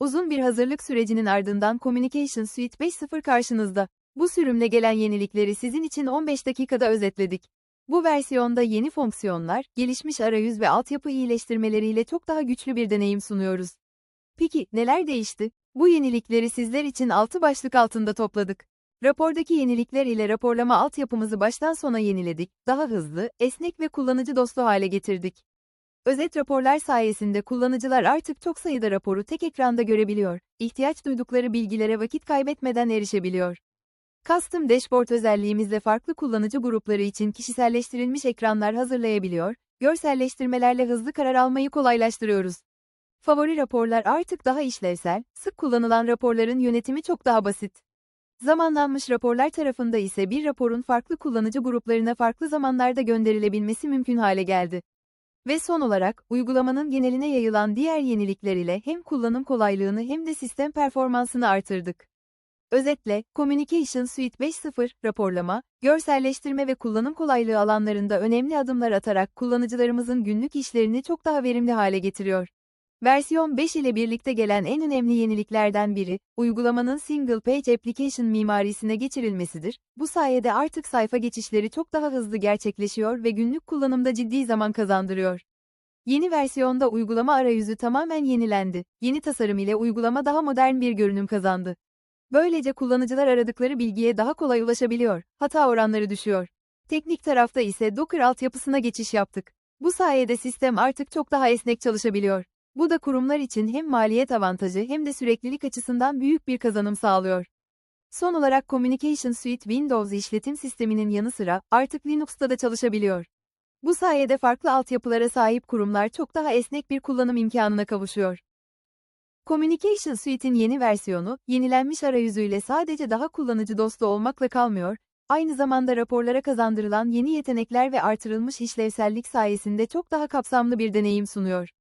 Uzun bir hazırlık sürecinin ardından Communication Suite 5.0 karşınızda. Bu sürümle gelen yenilikleri sizin için 15 dakikada özetledik. Bu versiyonda yeni fonksiyonlar, gelişmiş arayüz ve altyapı iyileştirmeleriyle çok daha güçlü bir deneyim sunuyoruz. Peki, neler değişti? Bu yenilikleri sizler için 6 başlık altında topladık. Rapordaki yenilikler ile raporlama altyapımızı baştan sona yeniledik, daha hızlı, esnek ve kullanıcı dostu hale getirdik. Özet raporlar sayesinde kullanıcılar artık çok sayıda raporu tek ekranda görebiliyor, ihtiyaç duydukları bilgilere vakit kaybetmeden erişebiliyor. Custom Dashboard özelliğimizle farklı kullanıcı grupları için kişiselleştirilmiş ekranlar hazırlayabiliyor, görselleştirmelerle hızlı karar almayı kolaylaştırıyoruz. Favori raporlar artık daha işlevsel, sık kullanılan raporların yönetimi çok daha basit. Zamanlanmış raporlar tarafında ise bir raporun farklı kullanıcı gruplarına farklı zamanlarda gönderilebilmesi mümkün hale geldi. Ve son olarak, uygulamanın geneline yayılan diğer yenilikler ile hem kullanım kolaylığını hem de sistem performansını artırdık. Özetle, Communication Suite 5.0, raporlama, görselleştirme ve kullanım kolaylığı alanlarında önemli adımlar atarak kullanıcılarımızın günlük işlerini çok daha verimli hale getiriyor. Versiyon 5 ile birlikte gelen en önemli yeniliklerden biri, uygulamanın Single Page Application mimarisine geçirilmesidir. Bu sayede artık sayfa geçişleri çok daha hızlı gerçekleşiyor ve günlük kullanımda ciddi zaman kazandırıyor. Yeni versiyonda uygulama arayüzü tamamen yenilendi. Yeni tasarım ile uygulama daha modern bir görünüm kazandı. Böylece kullanıcılar aradıkları bilgiye daha kolay ulaşabiliyor, hata oranları düşüyor. Teknik tarafta ise Docker altyapısına geçiş yaptık. Bu sayede sistem artık çok daha esnek çalışabiliyor. Bu da kurumlar için hem maliyet avantajı hem de süreklilik açısından büyük bir kazanım sağlıyor. Son olarak Communication Suite Windows işletim sisteminin yanı sıra artık Linux'ta da çalışabiliyor. Bu sayede farklı altyapılara sahip kurumlar çok daha esnek bir kullanım imkanına kavuşuyor. Communication Suite'in yeni versiyonu, yenilenmiş arayüzüyle sadece daha kullanıcı dostu olmakla kalmıyor, aynı zamanda raporlara kazandırılan yeni yetenekler ve artırılmış işlevsellik sayesinde çok daha kapsamlı bir deneyim sunuyor.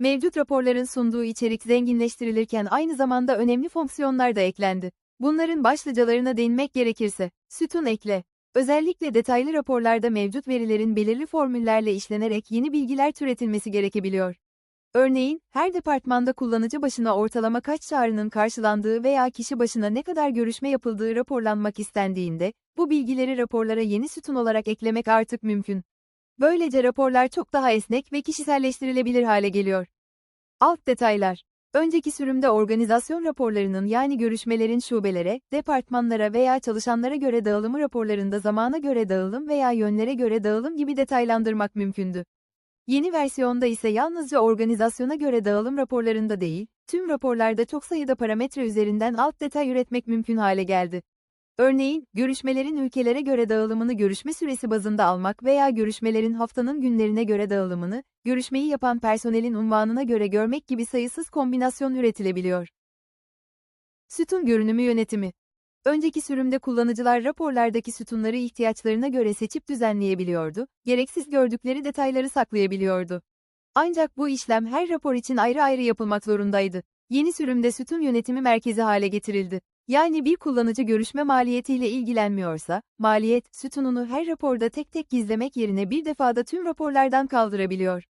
Mevcut raporların sunduğu içerik zenginleştirilirken aynı zamanda önemli fonksiyonlar da eklendi. Bunların başlıcalarına değinmek gerekirse, sütun ekle. Özellikle detaylı raporlarda mevcut verilerin belirli formüllerle işlenerek yeni bilgiler türetilmesi gerekebiliyor. Örneğin, her departmanda kullanıcı başına ortalama kaç çağrının karşılandığı veya kişi başına ne kadar görüşme yapıldığı raporlanmak istendiğinde, bu bilgileri raporlara yeni sütun olarak eklemek artık mümkün. Böylece raporlar çok daha esnek ve kişiselleştirilebilir hale geliyor. Alt detaylar. Önceki sürümde organizasyon raporlarının yani görüşmelerin şubelere, departmanlara veya çalışanlara göre dağılımı raporlarında zamana göre dağılım veya yönlere göre dağılım gibi detaylandırmak mümkündü. Yeni versiyonda ise yalnızca organizasyona göre dağılım raporlarında değil, tüm raporlarda çok sayıda parametre üzerinden alt detay üretmek mümkün hale geldi. Örneğin, görüşmelerin ülkelere göre dağılımını görüşme süresi bazında almak veya görüşmelerin haftanın günlerine göre dağılımını, görüşmeyi yapan personelin unvanına göre görmek gibi sayısız kombinasyon üretilebiliyor. Sütun görünümü yönetimi Önceki sürümde kullanıcılar raporlardaki sütunları ihtiyaçlarına göre seçip düzenleyebiliyordu, gereksiz gördükleri detayları saklayabiliyordu. Ancak bu işlem her rapor için ayrı ayrı yapılmak zorundaydı. Yeni sürümde sütun yönetimi merkezi hale getirildi. Yani bir kullanıcı görüşme maliyetiyle ilgilenmiyorsa, maliyet sütununu her raporda tek tek gizlemek yerine bir defada tüm raporlardan kaldırabiliyor.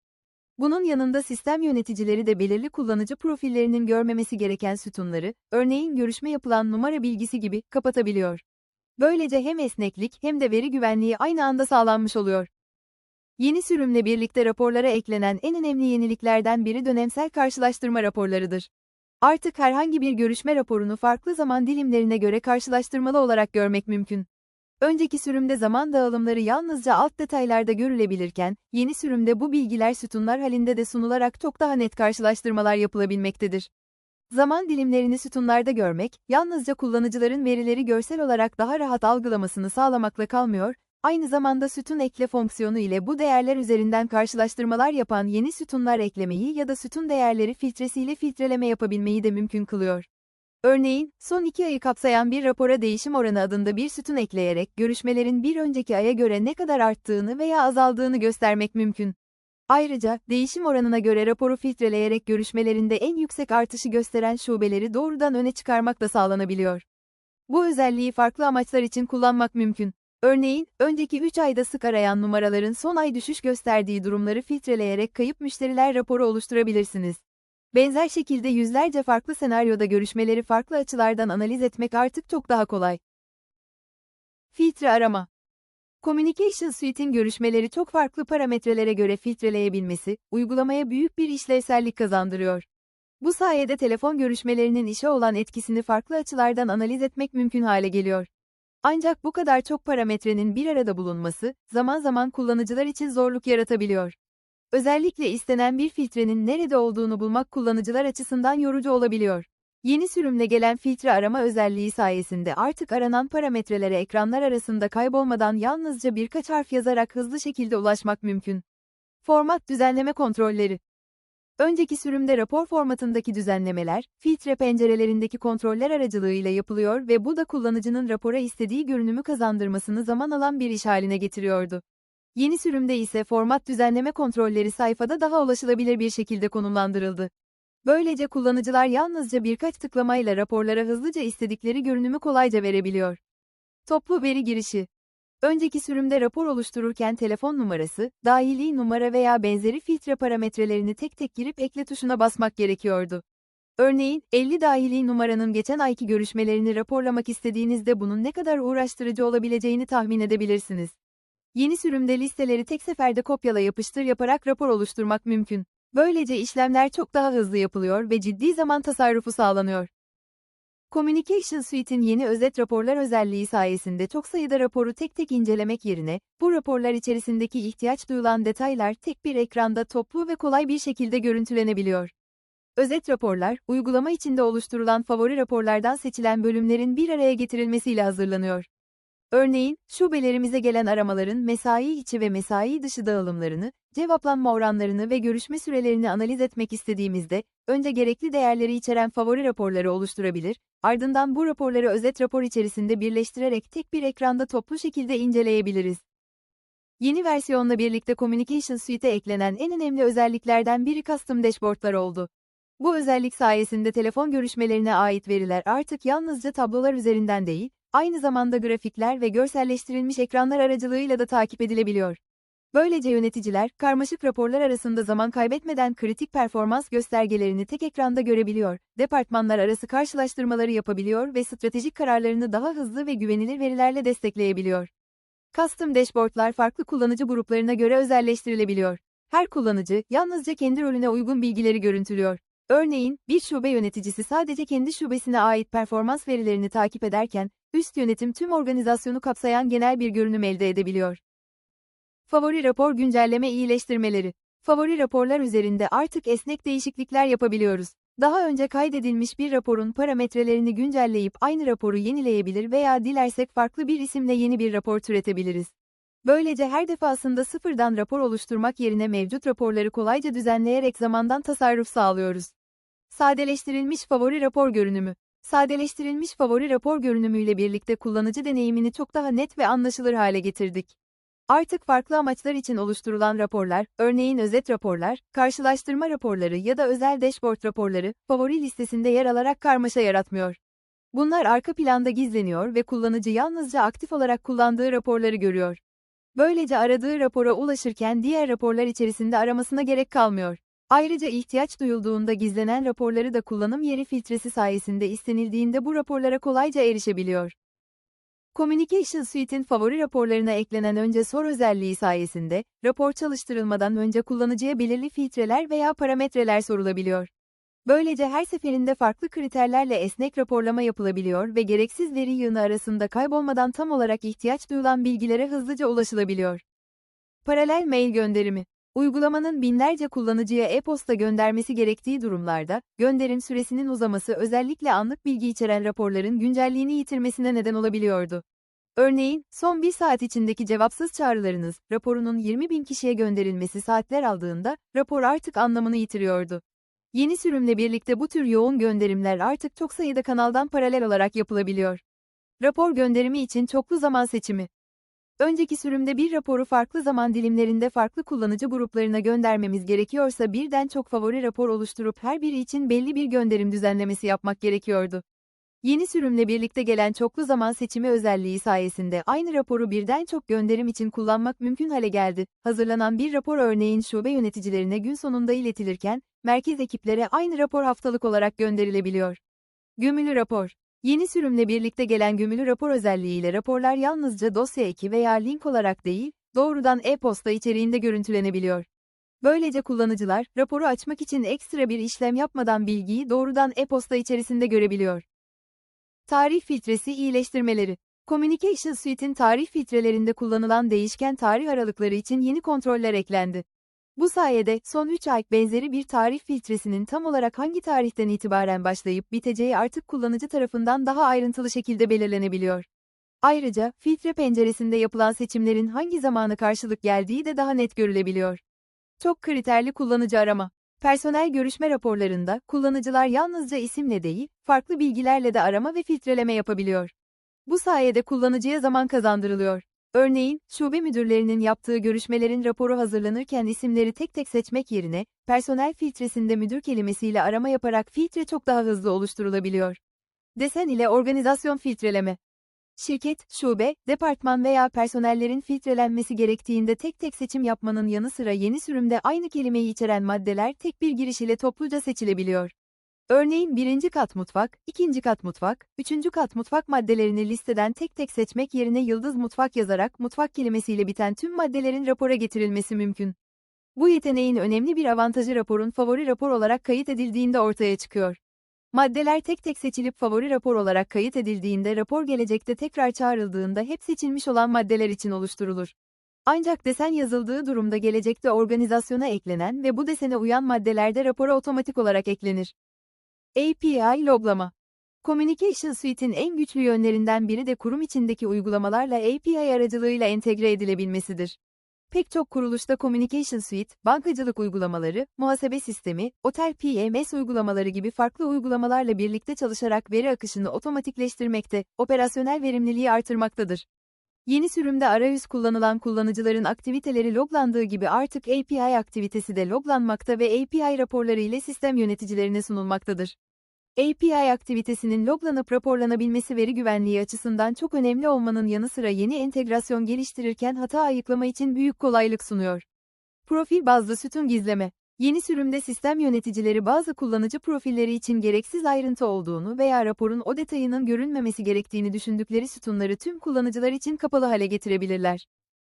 Bunun yanında sistem yöneticileri de belirli kullanıcı profillerinin görmemesi gereken sütunları, örneğin görüşme yapılan numara bilgisi gibi, kapatabiliyor. Böylece hem esneklik hem de veri güvenliği aynı anda sağlanmış oluyor. Yeni sürümle birlikte raporlara eklenen en önemli yeniliklerden biri dönemsel karşılaştırma raporlarıdır. Artık herhangi bir görüşme raporunu farklı zaman dilimlerine göre karşılaştırmalı olarak görmek mümkün. Önceki sürümde zaman dağılımları yalnızca alt detaylarda görülebilirken, yeni sürümde bu bilgiler sütunlar halinde de sunularak çok daha net karşılaştırmalar yapılabilmektedir. Zaman dilimlerini sütunlarda görmek, yalnızca kullanıcıların verileri görsel olarak daha rahat algılamasını sağlamakla kalmıyor, aynı zamanda sütun ekle fonksiyonu ile bu değerler üzerinden karşılaştırmalar yapan yeni sütunlar eklemeyi ya da sütun değerleri filtresiyle filtreleme yapabilmeyi de mümkün kılıyor. Örneğin, son iki ayı kapsayan bir rapora değişim oranı adında bir sütun ekleyerek görüşmelerin bir önceki aya göre ne kadar arttığını veya azaldığını göstermek mümkün. Ayrıca, değişim oranına göre raporu filtreleyerek görüşmelerinde en yüksek artışı gösteren şubeleri doğrudan öne çıkarmak da sağlanabiliyor. Bu özelliği farklı amaçlar için kullanmak mümkün. Örneğin, önceki 3 ayda sık arayan numaraların son ay düşüş gösterdiği durumları filtreleyerek kayıp müşteriler raporu oluşturabilirsiniz. Benzer şekilde yüzlerce farklı senaryoda görüşmeleri farklı açılardan analiz etmek artık çok daha kolay. Filtre arama Communication Suite'in görüşmeleri çok farklı parametrelere göre filtreleyebilmesi, uygulamaya büyük bir işlevsellik kazandırıyor. Bu sayede telefon görüşmelerinin işe olan etkisini farklı açılardan analiz etmek mümkün hale geliyor. Ancak bu kadar çok parametrenin bir arada bulunması, zaman zaman kullanıcılar için zorluk yaratabiliyor. Özellikle istenen bir filtrenin nerede olduğunu bulmak kullanıcılar açısından yorucu olabiliyor. Yeni sürümle gelen filtre arama özelliği sayesinde artık aranan parametrelere ekranlar arasında kaybolmadan yalnızca birkaç harf yazarak hızlı şekilde ulaşmak mümkün. Format düzenleme kontrolleri Önceki sürümde rapor formatındaki düzenlemeler, filtre pencerelerindeki kontroller aracılığıyla yapılıyor ve bu da kullanıcının rapora istediği görünümü kazandırmasını zaman alan bir iş haline getiriyordu. Yeni sürümde ise format düzenleme kontrolleri sayfada daha ulaşılabilir bir şekilde konumlandırıldı. Böylece kullanıcılar yalnızca birkaç tıklamayla raporlara hızlıca istedikleri görünümü kolayca verebiliyor. Toplu veri girişi Önceki sürümde rapor oluştururken telefon numarası, dahili numara veya benzeri filtre parametrelerini tek tek girip ekle tuşuna basmak gerekiyordu. Örneğin, 50 dahili numaranın geçen ayki görüşmelerini raporlamak istediğinizde bunun ne kadar uğraştırıcı olabileceğini tahmin edebilirsiniz. Yeni sürümde listeleri tek seferde kopyala yapıştır yaparak rapor oluşturmak mümkün. Böylece işlemler çok daha hızlı yapılıyor ve ciddi zaman tasarrufu sağlanıyor. Communication Suite'in yeni özet raporlar özelliği sayesinde çok sayıda raporu tek tek incelemek yerine, bu raporlar içerisindeki ihtiyaç duyulan detaylar tek bir ekranda toplu ve kolay bir şekilde görüntülenebiliyor. Özet raporlar, uygulama içinde oluşturulan favori raporlardan seçilen bölümlerin bir araya getirilmesiyle hazırlanıyor. Örneğin, şubelerimize gelen aramaların mesai içi ve mesai dışı dağılımlarını, cevaplanma oranlarını ve görüşme sürelerini analiz etmek istediğimizde, önce gerekli değerleri içeren favori raporları oluşturabilir, ardından bu raporları özet rapor içerisinde birleştirerek tek bir ekranda toplu şekilde inceleyebiliriz. Yeni versiyonla birlikte Communication Suite'e eklenen en önemli özelliklerden biri Custom Dashboard'lar oldu. Bu özellik sayesinde telefon görüşmelerine ait veriler artık yalnızca tablolar üzerinden değil, aynı zamanda grafikler ve görselleştirilmiş ekranlar aracılığıyla da takip edilebiliyor. Böylece yöneticiler, karmaşık raporlar arasında zaman kaybetmeden kritik performans göstergelerini tek ekranda görebiliyor, departmanlar arası karşılaştırmaları yapabiliyor ve stratejik kararlarını daha hızlı ve güvenilir verilerle destekleyebiliyor. Custom dashboardlar farklı kullanıcı gruplarına göre özelleştirilebiliyor. Her kullanıcı, yalnızca kendi rolüne uygun bilgileri görüntülüyor. Örneğin, bir şube yöneticisi sadece kendi şubesine ait performans verilerini takip ederken, üst yönetim tüm organizasyonu kapsayan genel bir görünüm elde edebiliyor. Favori rapor güncelleme iyileştirmeleri. Favori raporlar üzerinde artık esnek değişiklikler yapabiliyoruz. Daha önce kaydedilmiş bir raporun parametrelerini güncelleyip aynı raporu yenileyebilir veya dilersek farklı bir isimle yeni bir rapor türetebiliriz. Böylece her defasında sıfırdan rapor oluşturmak yerine mevcut raporları kolayca düzenleyerek zamandan tasarruf sağlıyoruz. Sadeleştirilmiş favori rapor görünümü. Sadeleştirilmiş favori rapor görünümüyle birlikte kullanıcı deneyimini çok daha net ve anlaşılır hale getirdik. Artık farklı amaçlar için oluşturulan raporlar, örneğin özet raporlar, karşılaştırma raporları ya da özel dashboard raporları, favori listesinde yer alarak karmaşa yaratmıyor. Bunlar arka planda gizleniyor ve kullanıcı yalnızca aktif olarak kullandığı raporları görüyor. Böylece aradığı rapora ulaşırken diğer raporlar içerisinde aramasına gerek kalmıyor. Ayrıca ihtiyaç duyulduğunda gizlenen raporları da kullanım yeri filtresi sayesinde istenildiğinde bu raporlara kolayca erişebiliyor. Communication Suite'in favori raporlarına eklenen önce sor özelliği sayesinde, rapor çalıştırılmadan önce kullanıcıya belirli filtreler veya parametreler sorulabiliyor. Böylece her seferinde farklı kriterlerle esnek raporlama yapılabiliyor ve gereksiz veri yığını arasında kaybolmadan tam olarak ihtiyaç duyulan bilgilere hızlıca ulaşılabiliyor. Paralel mail gönderimi Uygulamanın binlerce kullanıcıya e-posta göndermesi gerektiği durumlarda, gönderim süresinin uzaması özellikle anlık bilgi içeren raporların güncelliğini yitirmesine neden olabiliyordu. Örneğin, son bir saat içindeki cevapsız çağrılarınız, raporunun 20 bin kişiye gönderilmesi saatler aldığında, rapor artık anlamını yitiriyordu. Yeni sürümle birlikte bu tür yoğun gönderimler artık çok sayıda kanaldan paralel olarak yapılabiliyor. Rapor gönderimi için çoklu zaman seçimi. Önceki sürümde bir raporu farklı zaman dilimlerinde farklı kullanıcı gruplarına göndermemiz gerekiyorsa birden çok favori rapor oluşturup her biri için belli bir gönderim düzenlemesi yapmak gerekiyordu. Yeni sürümle birlikte gelen çoklu zaman seçimi özelliği sayesinde aynı raporu birden çok gönderim için kullanmak mümkün hale geldi. Hazırlanan bir rapor örneğin şube yöneticilerine gün sonunda iletilirken, merkez ekiplere aynı rapor haftalık olarak gönderilebiliyor. Gömülü rapor Yeni sürümle birlikte gelen gömülü rapor özelliğiyle raporlar yalnızca dosya eki veya link olarak değil, doğrudan e-posta içeriğinde görüntülenebiliyor. Böylece kullanıcılar, raporu açmak için ekstra bir işlem yapmadan bilgiyi doğrudan e-posta içerisinde görebiliyor. Tarih filtresi iyileştirmeleri Communication Suite'in tarih filtrelerinde kullanılan değişken tarih aralıkları için yeni kontroller eklendi. Bu sayede son 3 ay benzeri bir tarih filtresinin tam olarak hangi tarihten itibaren başlayıp biteceği artık kullanıcı tarafından daha ayrıntılı şekilde belirlenebiliyor. Ayrıca filtre penceresinde yapılan seçimlerin hangi zamana karşılık geldiği de daha net görülebiliyor. Çok kriterli kullanıcı arama. Personel görüşme raporlarında kullanıcılar yalnızca isimle değil, farklı bilgilerle de arama ve filtreleme yapabiliyor. Bu sayede kullanıcıya zaman kazandırılıyor. Örneğin, şube müdürlerinin yaptığı görüşmelerin raporu hazırlanırken isimleri tek tek seçmek yerine, personel filtresinde müdür kelimesiyle arama yaparak filtre çok daha hızlı oluşturulabiliyor. Desen ile organizasyon filtreleme. Şirket, şube, departman veya personellerin filtrelenmesi gerektiğinde tek tek seçim yapmanın yanı sıra yeni sürümde aynı kelimeyi içeren maddeler tek bir giriş ile topluca seçilebiliyor. Örneğin birinci kat mutfak, ikinci kat mutfak, üçüncü kat mutfak maddelerini listeden tek tek seçmek yerine yıldız mutfak yazarak mutfak kelimesiyle biten tüm maddelerin rapora getirilmesi mümkün. Bu yeteneğin önemli bir avantajı raporun favori rapor olarak kayıt edildiğinde ortaya çıkıyor. Maddeler tek tek seçilip favori rapor olarak kayıt edildiğinde rapor gelecekte tekrar çağrıldığında hep seçilmiş olan maddeler için oluşturulur. Ancak desen yazıldığı durumda gelecekte organizasyona eklenen ve bu desene uyan maddelerde rapora otomatik olarak eklenir. API loglama Communication Suite'in en güçlü yönlerinden biri de kurum içindeki uygulamalarla API aracılığıyla entegre edilebilmesidir. Pek çok kuruluşta Communication Suite, bankacılık uygulamaları, muhasebe sistemi, otel PMS uygulamaları gibi farklı uygulamalarla birlikte çalışarak veri akışını otomatikleştirmekte, operasyonel verimliliği artırmaktadır. Yeni sürümde arayüz kullanılan kullanıcıların aktiviteleri loglandığı gibi artık API aktivitesi de loglanmakta ve API raporları ile sistem yöneticilerine sunulmaktadır. API aktivitesinin loglanıp raporlanabilmesi veri güvenliği açısından çok önemli olmanın yanı sıra yeni entegrasyon geliştirirken hata ayıklama için büyük kolaylık sunuyor. Profil bazlı sütun gizleme Yeni sürümde sistem yöneticileri bazı kullanıcı profilleri için gereksiz ayrıntı olduğunu veya raporun o detayının görünmemesi gerektiğini düşündükleri sütunları tüm kullanıcılar için kapalı hale getirebilirler.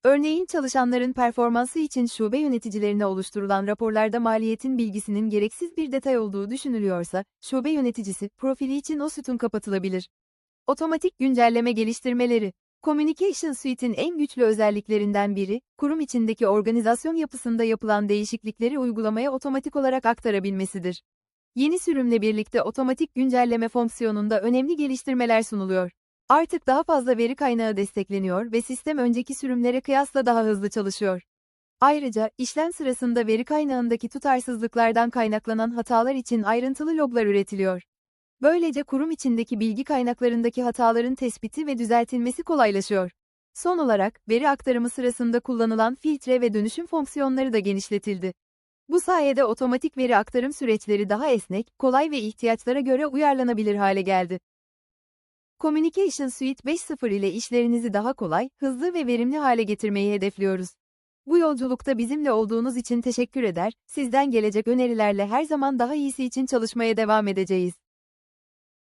Örneğin çalışanların performansı için şube yöneticilerine oluşturulan raporlarda maliyetin bilgisinin gereksiz bir detay olduğu düşünülüyorsa, şube yöneticisi profili için o sütun kapatılabilir. Otomatik güncelleme geliştirmeleri Communication Suite'in en güçlü özelliklerinden biri, kurum içindeki organizasyon yapısında yapılan değişiklikleri uygulamaya otomatik olarak aktarabilmesidir. Yeni sürümle birlikte otomatik güncelleme fonksiyonunda önemli geliştirmeler sunuluyor. Artık daha fazla veri kaynağı destekleniyor ve sistem önceki sürümlere kıyasla daha hızlı çalışıyor. Ayrıca, işlem sırasında veri kaynağındaki tutarsızlıklardan kaynaklanan hatalar için ayrıntılı loglar üretiliyor. Böylece kurum içindeki bilgi kaynaklarındaki hataların tespiti ve düzeltilmesi kolaylaşıyor. Son olarak, veri aktarımı sırasında kullanılan filtre ve dönüşüm fonksiyonları da genişletildi. Bu sayede otomatik veri aktarım süreçleri daha esnek, kolay ve ihtiyaçlara göre uyarlanabilir hale geldi. Communication Suite 5.0 ile işlerinizi daha kolay, hızlı ve verimli hale getirmeyi hedefliyoruz. Bu yolculukta bizimle olduğunuz için teşekkür eder, sizden gelecek önerilerle her zaman daha iyisi için çalışmaya devam edeceğiz.